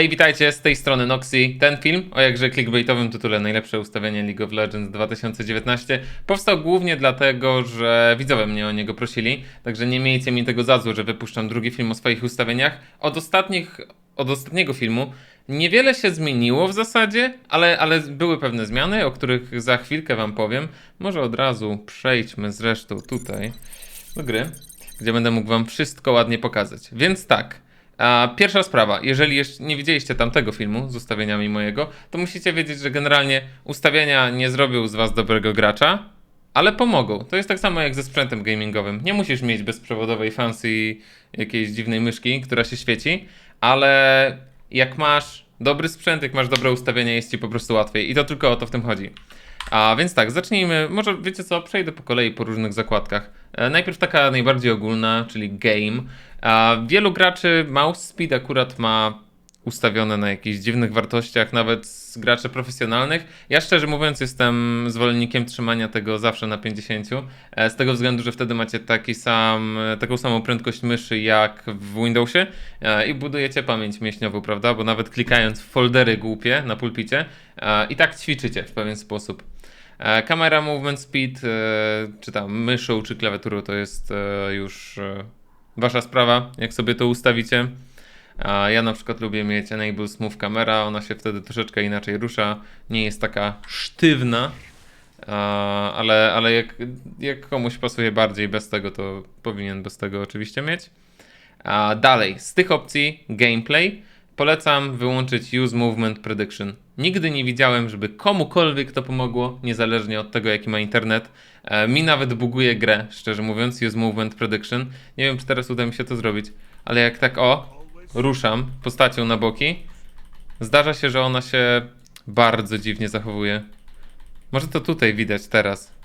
Hej, witajcie, z tej strony Noxy. Ten film o jakże clickbaitowym tytule Najlepsze ustawienie League of Legends 2019 powstał głównie dlatego, że widzowie mnie o niego prosili, także nie miejcie mi tego za złe, że wypuszczam drugi film o swoich ustawieniach. Od ostatnich, od ostatniego filmu niewiele się zmieniło w zasadzie, ale, ale były pewne zmiany, o których za chwilkę wam powiem. Może od razu przejdźmy zresztą tutaj do gry, gdzie będę mógł wam wszystko ładnie pokazać. Więc tak, pierwsza sprawa, jeżeli jeszcze nie widzieliście tamtego filmu z ustawieniami mojego, to musicie wiedzieć, że generalnie ustawienia nie zrobią z was dobrego gracza, ale pomogą. To jest tak samo jak ze sprzętem gamingowym. Nie musisz mieć bezprzewodowej fancy jakiejś dziwnej myszki, która się świeci, ale jak masz dobry sprzęt, jak masz dobre ustawienia, jest ci po prostu łatwiej. I to tylko o to w tym chodzi. A więc tak, zacznijmy. Może wiecie co, przejdę po kolei po różnych zakładkach. E, najpierw taka najbardziej ogólna, czyli game. A wielu graczy mouse speed akurat ma ustawione na jakichś dziwnych wartościach, nawet graczy profesjonalnych. Ja szczerze mówiąc jestem zwolennikiem trzymania tego zawsze na 50, e, z tego względu, że wtedy macie taki sam, e, taką samą prędkość myszy jak w Windowsie e, i budujecie pamięć mięśniową, prawda? Bo nawet klikając w foldery głupie na pulpicie i tak ćwiczycie w pewien sposób. Kamera movement speed, czy tam myszą, czy klawiaturą to jest już wasza sprawa, jak sobie to ustawicie. A ja na przykład lubię mieć Enable Smooth Camera, ona się wtedy troszeczkę inaczej rusza, nie jest taka sztywna, ale, ale jak, jak komuś pasuje bardziej bez tego, to powinien bez tego oczywiście mieć. A dalej, z tych opcji gameplay polecam wyłączyć Use Movement Prediction. Nigdy nie widziałem, żeby komukolwiek to pomogło, niezależnie od tego, jaki ma internet. E, mi nawet buguje grę, szczerze mówiąc, Use Movement Prediction. Nie wiem, czy teraz uda mi się to zrobić, ale jak tak o, ruszam postacią na boki, zdarza się, że ona się bardzo dziwnie zachowuje. Może to tutaj widać teraz.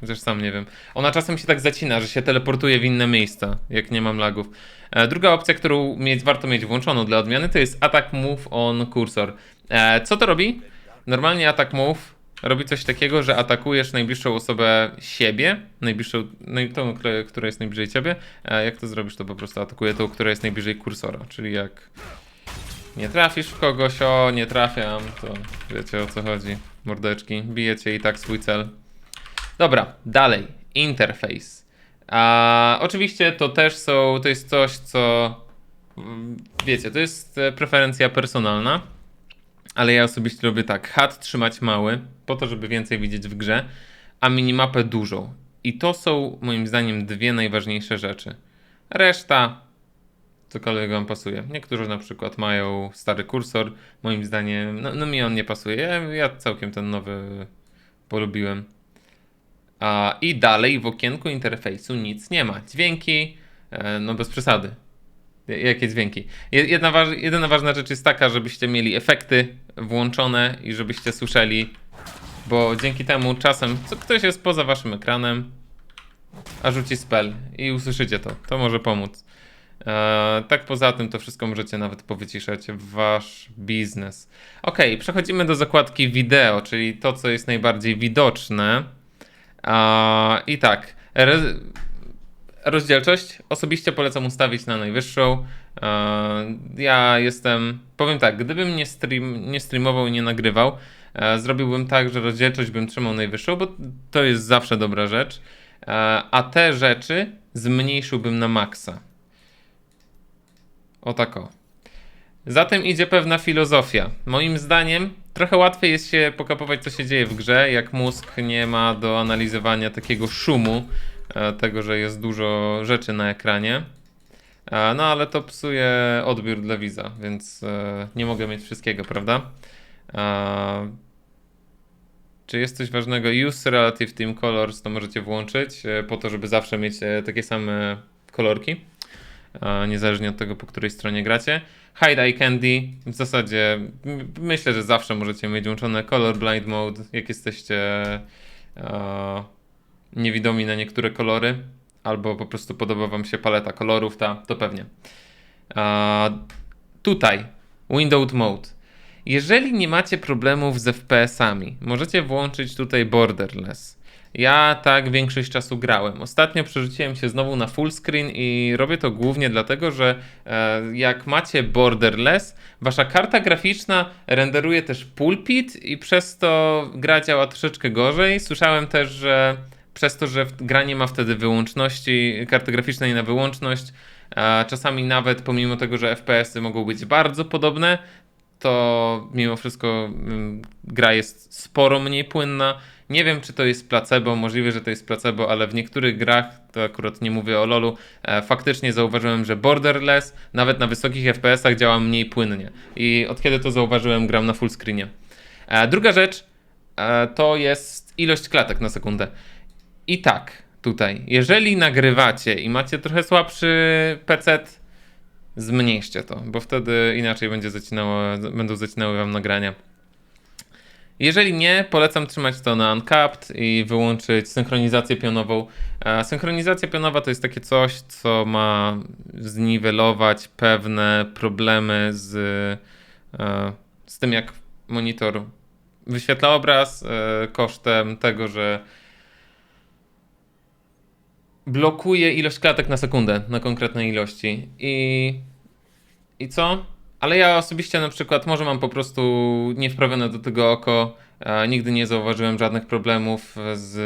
Chociaż sam nie wiem. Ona czasem się tak zacina, że się teleportuje w inne miejsca, jak nie mam lagów. E, druga opcja, którą mieć, warto mieć włączoną dla odmiany, to jest Attack Move on Cursor. E, co to robi? Normalnie Attack Move robi coś takiego, że atakujesz najbliższą osobę siebie, najbliższą, naj, tą, która- jest najbliżej ciebie. E, jak to zrobisz, to po prostu atakuje tą, która jest najbliżej kursora. Czyli jak nie trafisz w kogoś, o nie trafiam, to wiecie o co chodzi. Mordeczki, bijecie i tak swój cel. Dobra, dalej. Interfejs. A, oczywiście to też są, to jest coś, co mm, wiecie, to jest e, preferencja personalna, ale ja osobiście robię tak. HUD trzymać mały, po to, żeby więcej widzieć w grze, a minimapę dużą. I to są moim zdaniem dwie najważniejsze rzeczy. Reszta cokolwiek wam pasuje. Niektórzy na przykład mają stary kursor, moim zdaniem, no, no mi on nie pasuje. Ja, ja całkiem ten nowy polubiłem. I dalej w okienku interfejsu nic nie ma. Dźwięki, e, no bez przesady. Jakie dźwięki? Je- Jedna, jedyna ważna rzecz jest taka, żebyście mieli efekty włączone i żebyście słyszeli, bo dzięki temu czasem co ktoś jest poza waszym ekranem, a rzuci spell i usłyszycie to. To może pomóc. E, tak poza tym to wszystko możecie nawet powyciszać w wasz biznes. Ok, przechodzimy do zakładki wideo, czyli to, co jest najbardziej widoczne. I tak, rozdzielczość osobiście polecam ustawić na najwyższą. Ja jestem, powiem tak, gdybym nie, stream, nie streamował i nie nagrywał, e, zrobiłbym tak, że rozdzielczość bym trzymał najwyższą, bo to jest zawsze dobra rzecz. E, a te rzeczy zmniejszyłbym na maksa. O tak o. Za tym idzie pewna filozofia. Moim zdaniem trochę łatwiej jest się pokapować, co się dzieje w grze, jak mózg nie ma do analizowania takiego szumu, e, tego, że jest dużo rzeczy na ekranie. E, No ale to psuje odbiór dla widza, więc e, nie mogę mieć wszystkiego, prawda? Czy jest coś ważnego? Use Relative Team Colors to możecie włączyć, po to, żeby zawsze mieć takie same kolorki niezależnie od tego, po której stronie gracie. Hide Eye Candy, w zasadzie myślę, że zawsze możecie mieć włączone Color Blind Mode, jak jesteście e, niewidomi na niektóre kolory, albo po prostu podoba wam się paleta kolorów, ta, to pewnie. E, tutaj, Window Mode. Jeżeli nie macie problemów z FPS-ami, możecie włączyć tutaj Borderless. Ja tak większość czasu grałem. Ostatnio przerzuciłem się znowu na full screen i robię to głównie dlatego, że e, jak macie borderless, wasza karta graficzna renderuje też pulpit i przez to gra działa troszeczkę gorzej. Słyszałem też, że przez to, że gra nie ma wtedy wyłączności, karty graficznej na wyłączność, czasami nawet pomimo tego, że FPS-y mogą być bardzo podobne, to mimo wszystko mm, gra jest sporo mniej płynna. Nie wiem, czy to jest placebo, możliwe, że to jest placebo, ale w niektórych grach, to akurat nie mówię o LoLu, e, faktycznie zauważyłem, że Borderless nawet na wysokich FPS-ach działa mniej płynnie. I od kiedy to zauważyłem, gram na full screenie. E, druga rzecz e, to jest ilość klatek na sekundę. I tak, tutaj, jeżeli nagrywacie i macie trochę słabszy PC, zmniejszcie to, bo wtedy inaczej będzie zacinało, będą zacinały wam nagrania. Jeżeli nie, polecam trzymać to na Uncapped i wyłączyć synchronizację pionową. Synchronizacja pionowa to jest takie coś, co ma zniwelować pewne problemy z, e, z tym, jak monitor wyświetla obraz, e, kosztem tego, że blokuje ilość klatek na sekundę na konkretnej ilości. I, i co? Ale ja osobiście na przykład może mam po prostu niewprawione do tego oko. E, nigdy nie zauważyłem żadnych problemów z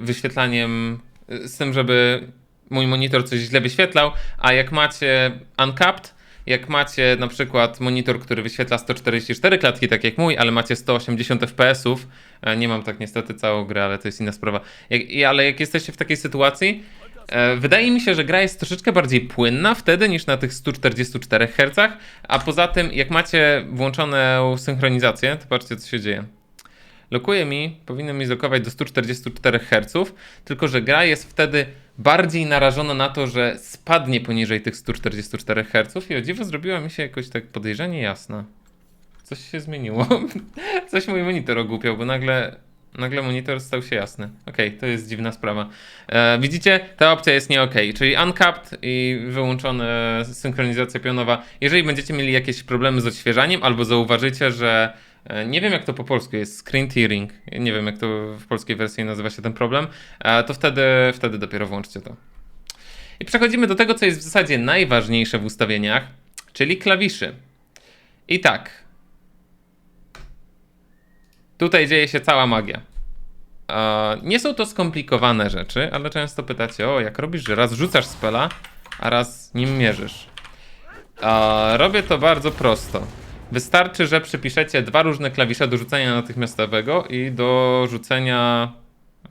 wyświetlaniem, z tym, żeby mój monitor coś źle wyświetlał. A jak macie uncapped, jak macie na przykład monitor, który wyświetla 144 klatki, tak jak mój, ale macie 180 FPS-ów, e, nie mam tak niestety całą grę, ale to jest inna sprawa. Jak, ale jak jesteście w takiej sytuacji, wydaje mi się, że gra jest troszeczkę bardziej płynna wtedy niż na tych 144 Hz, a poza tym, jak macie włączoną synchronizację, to patrzcie, co się dzieje. Lokuje mi, powinno mi zlokować do 144 Hz, tylko że gra jest wtedy bardziej narażona na to, że spadnie poniżej tych 144 Hz i o dziwo zrobiła mi się jakoś tak podejrzanie jasna. Coś się zmieniło. Coś mój monitor ogłupiał, bo nagle, nagle monitor stał się jasny. Okej, to jest dziwna sprawa. E, widzicie, ta opcja jest nie ok, czyli uncapped i wyłączona synchronizacja pionowa. Jeżeli będziecie mieli jakieś problemy z odświeżaniem albo zauważycie, że e, nie wiem jak to po polsku jest, screen tearing, nie wiem jak to w polskiej wersji nazywa się ten problem, e, to wtedy, wtedy dopiero włączcie to. I przechodzimy do tego, co jest w zasadzie najważniejsze w ustawieniach, czyli klawiszy. I tak. Tutaj dzieje się cała magia. E, Nie są to skomplikowane rzeczy, ale często pytacie, o jak robisz, że raz rzucasz spela, a raz nim mierzysz. E, Robię to bardzo prosto. Wystarczy, że przypiszecie dwa różne klawisze do rzucenia natychmiastowego i do rzucenia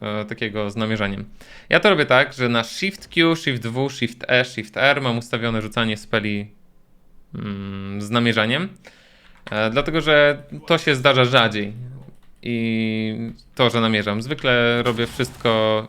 e, takiego z namierzaniem. Ja to robię tak, że na Shift Q, Shift W, Shift E, Shift R mam ustawione rzucanie speli mm, z namierzaniem. E, dlatego, że to się zdarza rzadziej. I to, że namierzam. Zwykle robię wszystko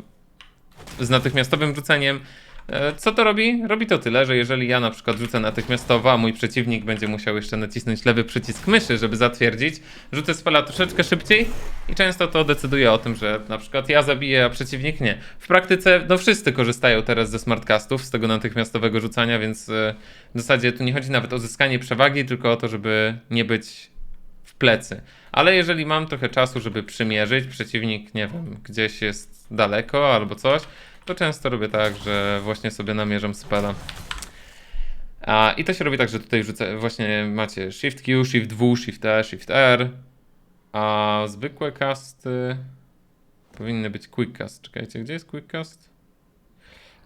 z natychmiastowym rzuceniem. E, Co to robi? Robi to tyle, że jeżeli ja na przykład rzucę natychmiastowo, a mój przeciwnik będzie musiał jeszcze nacisnąć lewy przycisk myszy, żeby zatwierdzić, rzucę spela troszeczkę szybciej i często to decyduje o tym, że na przykład ja zabiję, a przeciwnik nie. W praktyce, no wszyscy korzystają teraz ze smartcastów, z tego natychmiastowego rzucania, więc e, w zasadzie tu nie chodzi nawet o zyskanie przewagi, tylko o to, żeby nie być plecy. Ale jeżeli mam trochę czasu, żeby przymierzyć, przeciwnik, nie wiem, gdzieś jest daleko albo coś, to często robię tak, że właśnie sobie namierzam spela. A, I to się robi tak, że tutaj rzucę, właśnie macie Shift Q, Shift W, Shift E, Shift R, a zwykłe casty powinny być Quick Cast. Czekajcie, gdzie jest Quick Cast?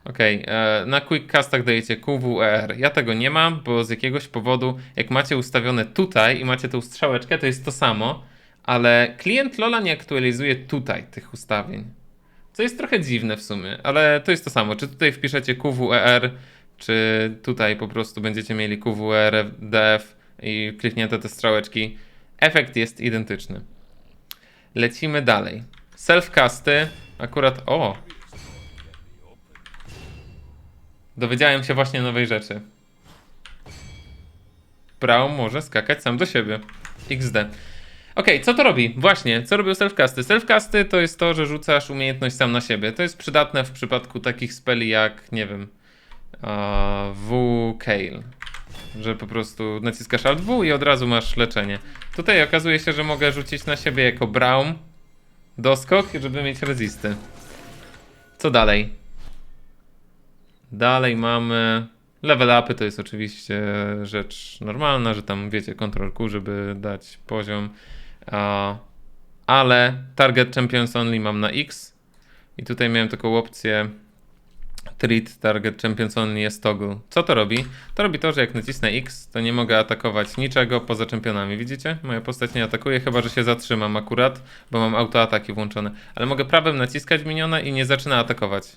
Okej, e, na Quick Castach dajecie QWER. Ja tego nie mam, bo z jakiegoś powodu, jak macie ustawione tutaj i macie tą strzałeczkę, to jest to samo, ale klient Lola nie aktualizuje tutaj tych ustawień. Co jest trochę dziwne w sumie, ale to jest to samo. Czy tutaj wpiszecie QWER, czy tutaj po prostu będziecie mieli QWER, DF i kliknięte te strzałeczki. Efekt jest identyczny. Lecimy dalej. Self-casty, akurat, o! Dowiedziałem się właśnie nowej rzeczy. Braum może skakać sam do siebie. XD. Okej, co to robi? Właśnie, co robią selfcasty? Selfcasty to jest to, że rzucasz umiejętność sam na siebie. To jest przydatne w przypadku takich speli jak, nie wiem, a, W Kale. Że po prostu naciskasz Alt W i od razu masz leczenie. Tutaj okazuje się, że mogę rzucić na siebie jako Braum doskok, żeby mieć rezisty. Co dalej? Dalej mamy level upy, to jest oczywiście rzecz normalna, że tam wiecie, Ctrl Q, żeby dać poziom. Ale Target Champions Only mam na X i tutaj miałem taką opcję Treat Target Champions Only jest toggle. Co to robi? To robi to, że jak nacisnę X, to nie mogę atakować niczego poza czempionami. Widzicie? Moja postać nie atakuje, chyba że się zatrzymam akurat, bo mam autoataki włączone. Ale mogę prawym naciskać miniona i nie zaczyna atakować.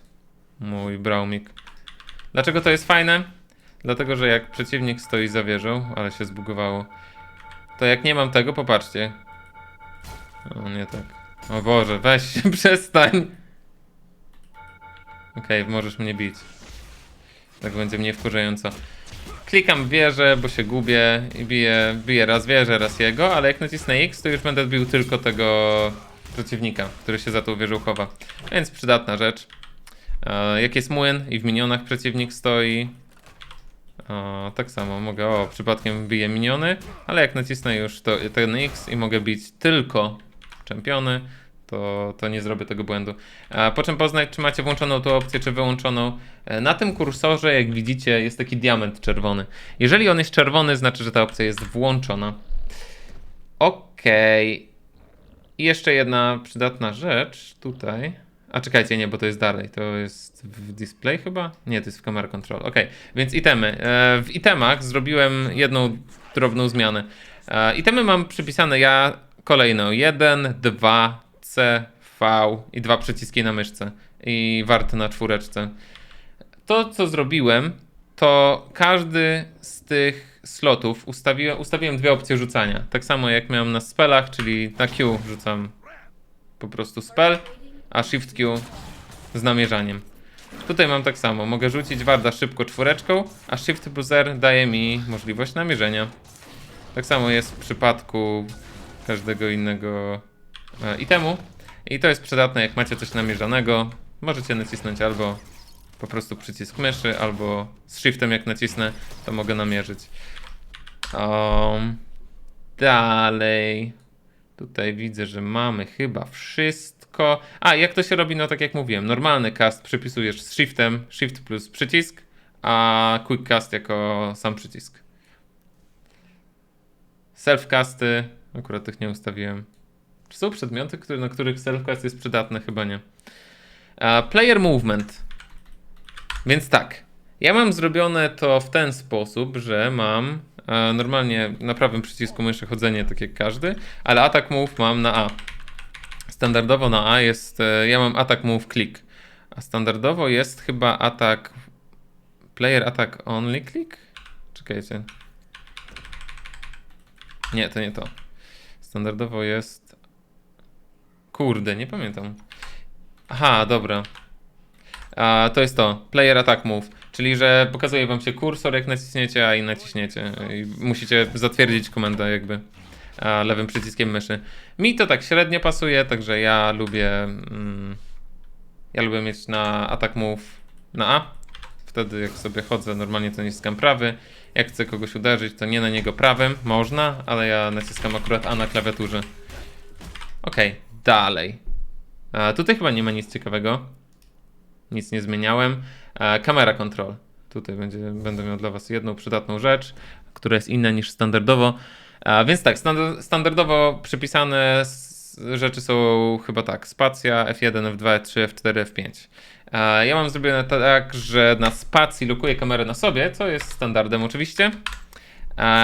Mój Braumik. Dlaczego to jest fajne? Dlatego, że jak przeciwnik stoi za wieżą, ale się zbugowało, to jak nie mam tego, popatrzcie. O, nie tak. O Boże, weź się, przestań. Okej, możesz mnie bić. Tak będzie mniej wkurzająco. Klikam wieżę, bo się gubię i biję, biję raz wieżę, raz jego, ale jak nacisnę X, to już będę bił tylko tego przeciwnika, który się za tą wieżą chowa. Więc przydatna rzecz. E, jak jest młyn i w minionach przeciwnik stoi, o, tak samo mogę, o, przypadkiem biję miniony, ale jak nacisnę już to, ten X i mogę bić tylko czempiony, to, to nie zrobię tego błędu. A po czym poznać, czy macie włączoną tą opcję, czy wyłączoną? E, Na tym kursorze, jak widzicie, jest taki diament czerwony. Jeżeli on jest czerwony, znaczy, że ta opcja jest włączona. Okej. I jeszcze jedna przydatna rzecz tutaj. A czekajcie, nie, bo to jest dalej. To jest w display chyba? Nie, to jest w camera control. Okej, więc itemy. E, w itemach zrobiłem jedną drobną zmianę. E, itemy mam przypisane ja kolejno 1, 2, C, V i dwa przyciski na myszce. I wart na czwóreczce. To, co zrobiłem, to każdy z tych slotów ustawiłem, ustawiłem dwie opcje rzucania. Tak samo jak miałem na spelach, czyli na Q rzucam po prostu spell, a Shift Q z namierzaniem. Tutaj mam tak samo, mogę rzucić warda szybko czwóreczką, a Shift plus R daje mi możliwość namierzenia. Tak samo jest w przypadku każdego innego e, itemu. I to jest przydatne, jak macie coś namierzanego, możecie nacisnąć albo po prostu przycisk myszy, albo z shiftem jak nacisnę, to mogę namierzyć. Um, dalej. Tutaj widzę, że mamy chyba wszystko. A, jak to się robi? No tak jak mówiłem, normalny cast przypisujesz z shiftem, shift plus przycisk, a quick cast jako sam przycisk. Self-casty, akurat tych nie ustawiłem. Czy są przedmioty, na których self-cast jest przydatny? Chyba nie. Player movement. Więc tak, ja mam zrobione to w ten sposób, że mam e, normalnie na prawym przycisku myszy chodzenie tak jak każdy, ale atak move mam na A. Standardowo na A jest, e, ja mam atak move click, a standardowo jest chyba atak player attack only click? Czekajcie. Nie, to nie to. Standardowo jest Kurde, nie pamiętam. Aha, dobra. A, to jest to, player attack move, czyli że pokazuje wam się kursor jak naciśniecie, a i naciśniecie. I musicie zatwierdzić komendę jakby lewym przyciskiem myszy. Mi to tak średnio pasuje, także ja lubię mm, ja lubię mieć na attack move na A. Wtedy jak sobie chodzę, normalnie to naciskam prawy. Jak chcę kogoś uderzyć, to nie na niego prawym, można, ale ja naciskam akurat A na klawiaturze. Okej, dalej. A, tutaj chyba nie ma nic ciekawego. Nic nie zmieniałem. E, kamera control. Tutaj będzie, będę miał dla Was jedną przydatną rzecz, która jest inna niż standardowo. Więc tak, standard, standardowo przypisane rzeczy są chyba tak: spacja, F1, F2, F3, F4, F5. E, ja mam zrobione tak, że na spacji lokuję kamerę na sobie, co jest standardem oczywiście,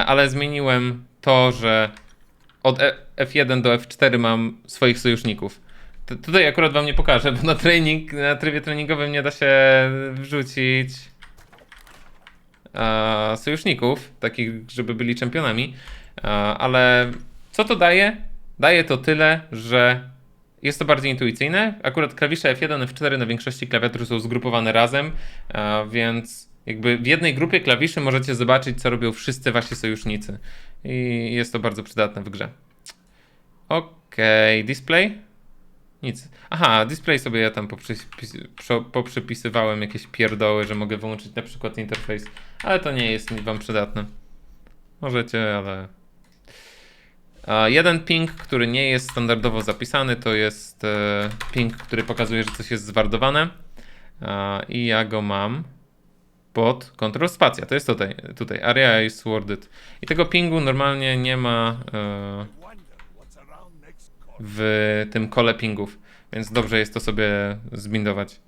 ale zmieniłem to, że od E- F1 do F4 mam swoich sojuszników. Tutaj akurat wam nie pokażę, bo na trening, na trybie treningowym nie da się wrzucić sojuszników, takich, żeby byli czempionami. E, ale co to daje? Daje to tyle, że jest to bardziej intuicyjne. Akurat klawisze F1 F4 na większości klawiatur są zgrupowane razem, e, więc jakby w jednej grupie klawiszy możecie zobaczyć, co robią wszyscy wasi sojusznicy. I jest to bardzo przydatne w grze. Okej, display? Nic. Aha, display sobie ja tam przo- poprzepisywałem jakieś pierdoły, że mogę wyłączyć na przykład interfejs, ale to nie jest wam przydatne. Możecie, ale... Jeden ping, który nie jest standardowo zapisany, to jest e, ping, który pokazuje, że coś jest zwardowane. I ja go mam pod Ctrl Spacja. To jest tutaj, tutaj Area is worded. I tego pingu normalnie nie ma e, w tym kole pingów, więc dobrze jest to sobie zbindować.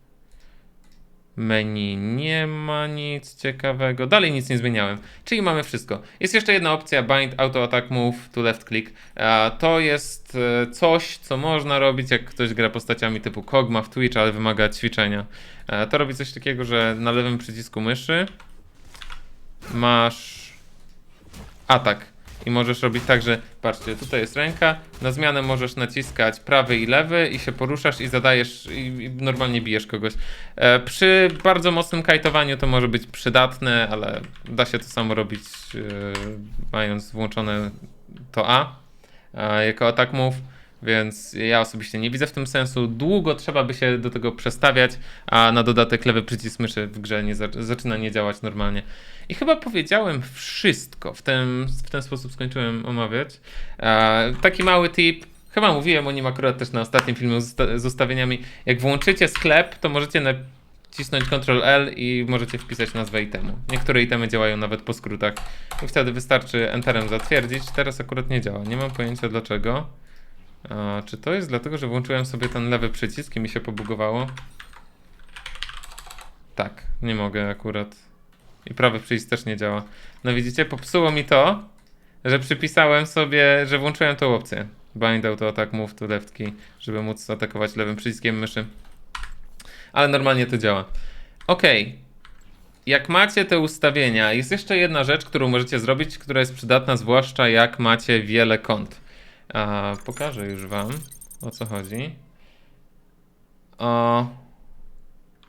Menu nie ma nic ciekawego. Dalej nic nie zmieniałem. Czyli mamy wszystko. Jest jeszcze jedna opcja bind auto attack move to left click. To jest e, coś, co można robić jak ktoś gra postaciami typu Kogma w Twitch, ale wymaga ćwiczenia. E, To robi coś takiego, że na lewym przycisku myszy masz atak. I możesz robić tak, że patrzcie, tutaj jest ręka, na zmianę możesz naciskać prawy i lewy i się poruszasz i zadajesz i, i normalnie bijesz kogoś. E, przy bardzo mocnym kajtowaniu to może być przydatne, ale da się to samo robić e, mając włączone to A e, jako atak move. Więc ja osobiście nie widzę w tym sensu. Długo trzeba by się do tego przestawiać, a na dodatek lewy przycisk myszy w grze nie za zaczyna nie działać normalnie. I chyba powiedziałem wszystko. W ten, w ten sposób skończyłem omawiać. E, taki mały tip. Chyba mówiłem o nim akurat też na ostatnim filmie z ustawieniami. Jak włączycie sklep, to możecie nacisnąć Ctrl L i możecie wpisać nazwę itemu. Niektóre itemy działają nawet po skrótach. I wtedy wystarczy Enterem zatwierdzić. Teraz akurat nie działa. Nie mam pojęcia dlaczego. A, czy to jest dlatego, że włączyłem sobie ten lewy przycisk i mi się pobugowało? Tak, nie mogę akurat. I prawy przycisk też nie działa. No widzicie, popsuło mi to, że przypisałem sobie, że włączyłem tą opcję. Bind auto attack move to left key, żeby móc atakować lewym przyciskiem myszy. Ale normalnie to działa. Okej. Jak macie te ustawienia, jest jeszcze jedna rzecz, którą możecie zrobić, która jest przydatna, zwłaszcza jak macie wiele kont. A, pokażę już wam o co chodzi. O,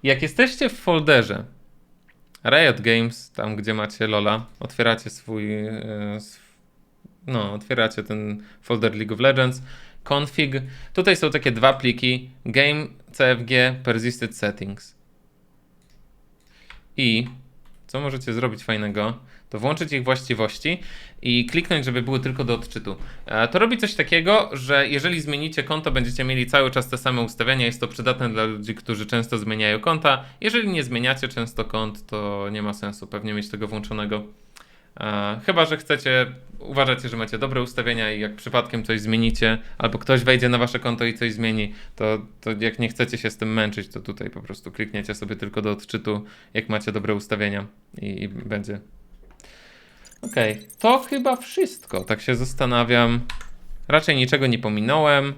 jak jesteście w folderze Riot Games, tam gdzie macie Lola, otwieracie swój. e, No, otwieracie ten folder League of Legends, config. Tutaj są takie dwa pliki: Game CFG Persisted Settings. I co możecie zrobić fajnego, to włączyć ich właściwości i kliknąć, żeby były tylko do odczytu. E, To robi coś takiego, że jeżeli zmienicie konto, będziecie mieli cały czas te same ustawienia. Jest to przydatne dla ludzi, którzy często zmieniają konta. Jeżeli nie zmieniacie często kont, to nie ma sensu pewnie mieć tego włączonego. E, Chyba, że chcecie, uważacie, że macie dobre ustawienia i jak przypadkiem coś zmienicie, albo ktoś wejdzie na wasze konto i coś zmieni, to, to jak nie chcecie się z tym męczyć, to tutaj po prostu klikniecie sobie tylko do odczytu, jak macie dobre ustawienia i, i będzie. Okej, to chyba wszystko. Tak się zastanawiam. Raczej niczego nie pominąłem.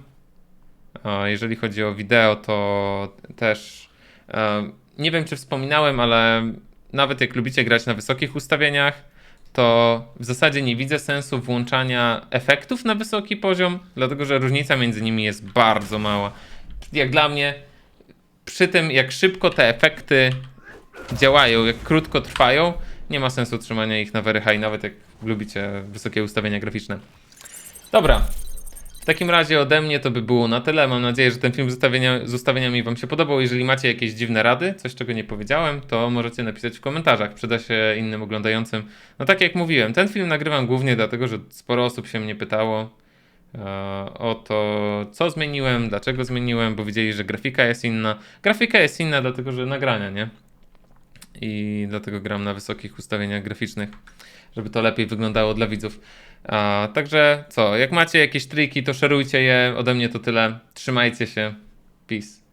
A jeżeli chodzi o wideo, to też e, nie wiem, czy wspominałem, ale nawet jak lubicie grać na wysokich ustawieniach, to w zasadzie nie widzę sensu włączania efektów na wysoki poziom, dlatego że różnica między nimi jest bardzo mała. Jak dla mnie, przy tym jak szybko te efekty działają, jak krótko trwają, nie ma sensu trzymania ich na very high, nawet jak lubicie wysokie ustawienia graficzne. Dobra. W takim razie ode mnie to by było na tyle. Mam nadzieję, że ten film z, ustawienia, z ustawieniami Wam się podobał. Jeżeli macie jakieś dziwne rady, coś czego nie powiedziałem, to możecie napisać w komentarzach. Przyda się innym oglądającym. No tak jak mówiłem, ten film nagrywam głównie dlatego, że sporo osób się mnie pytało e, o to, co zmieniłem, dlaczego zmieniłem, bo widzieli, że grafika jest inna. Grafika jest inna, dlatego że nagrania, nie? I dlatego gram na wysokich ustawieniach graficznych, żeby to lepiej wyglądało dla widzów. A, także co, jak macie jakieś triki, to szerujcie je. Ode mnie to tyle. Trzymajcie się. Peace.